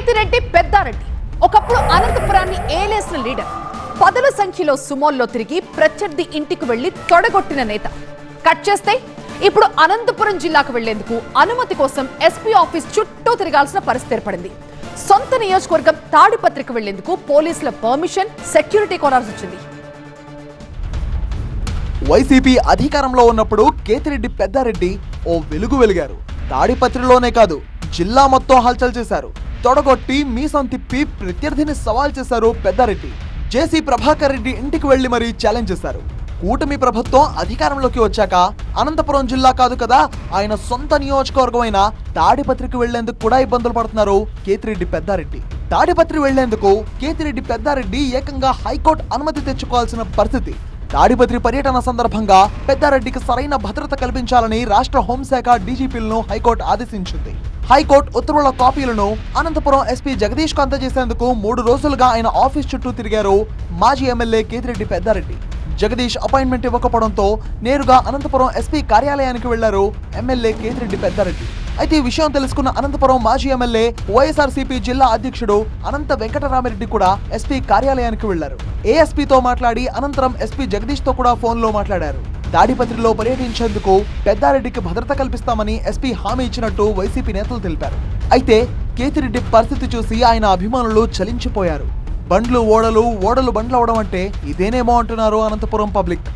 కేతిరెడ్డి పెద్దారెడ్డి. ఒకప్పుడు అనంతపురాన్ని ఏలేసిన లీడర్. పదుల సంఖ్యలో సుమోల్లో తిరిగి ప్రత్యర్థి ఇంటికి వెళ్ళి తొడగొట్టిన నేత. కట్ చేస్తే ఇప్పుడు అనంతపురం జిల్లాకు వెళ్ళేందుకు అనుమతి కోసం ఎస్పీ ఆఫీస్ చుట్టూ తిరగాల్సిన పరిస్థితి ఏర్పడింది. సొంత నియోజకవర్గం తాడిపత్రికి వెళ్ళేందుకు పోలీసుల పర్మిషన్ సెక్యూరిటీ కొనాల్సి వచ్చింది. వైసీపీ అధికారంలో ఉన్నప్పుడు కేతిరెడ్డి పెద్దారెడ్డి ఓ వెలుగు వెలిగారు. తాడిపత్రిలోనే కాదు జిల్లా మొత్తం హల్చల్ చేశారు. తొడగొట్టి మీసం తిప్పి ప్రత్యర్థిని సవాల్ చేశారు పెద్దారెడ్డి. జేసీ ప్రభాకర్ రెడ్డి ఇంటికి వెళ్ళి మరీ ఛాలెంజ్ చేశారు. కూటమి ప్రభుత్వం అధికారంలోకి వచ్చాక అనంతపురం జిల్లా కాదు కదా ఆయన సొంత నియోజకవర్గమైన తాడిపత్రికి వెళ్ళేందుకు కూడా ఇబ్బందులు పడుతున్నారు కేతిరెడ్డి పెద్దారెడ్డి. తాడిపత్రి వెళ్ళేందుకు కేతిరెడ్డి పెద్దారెడ్డి ఏకంగా హైకోర్టు అనుమతి తెచ్చుకోవాల్సిన పరిస్థితి. తాడిపత్రి పర్యటన సందర్భంగా పెద్దారెడ్డికి సరైన భద్రత కల్పించాలని రాష్ట్ర హోంశాఖ డీజీపీలను హైకోర్టు ఆదేశించింది. హైకోర్టు ఉత్తర్వుల కాపీలను అనంతపురం ఎస్పీ జగదీష్కు అందజేసేందుకు మూడు రోజులుగా ఆయన ఆఫీస్ చుట్టూ తిరిగారు మాజీ ఎమ్మెల్యే కేతిరెడ్డి పెద్దారెడ్డి. జగదీష్ అపాయింట్మెంట్ ఇవ్వకపోవడంతో నేరుగా అనంతపురం ఎస్పీ కార్యాలయానికి వెళ్ళారు ఎమ్మెల్యే కేతిరెడ్డి పెద్దారెడ్డి. అయితే ఈ విషయం తెలుసుకున్న అనంతపురం మాజీ ఎమ్మెల్యే వైఎస్ఆర్సీపీ జిల్లా అధ్యక్షుడు అనంత వెంకటరామిరెడ్డి కూడా ఎస్పీ కార్యాలయానికి వెళ్ళారు. ఏఎస్పీతో మాట్లాడి అనంతరం ఎస్పీ జగదీష్తో కూడా ఫోన్లో మాట్లాడారు. దాడిపత్రిలో పర్యటించేందుకు పెద్దారెడ్డికి భద్రత కల్పిస్తామని ఎస్పీ హామీ ఇచ్చినట్టు వైసీపీ నేతలు తెలిపారు. అయితే కేతిరెడ్డి పరిస్థితి చూసి ఆయన అభిమానులు చలించిపోయారు. బండ్లు ఓడలు ఓడలు బండ్లు అవడం అంటే ఇదేనేమో అంటున్నారు అనంతపురం పబ్లిక్.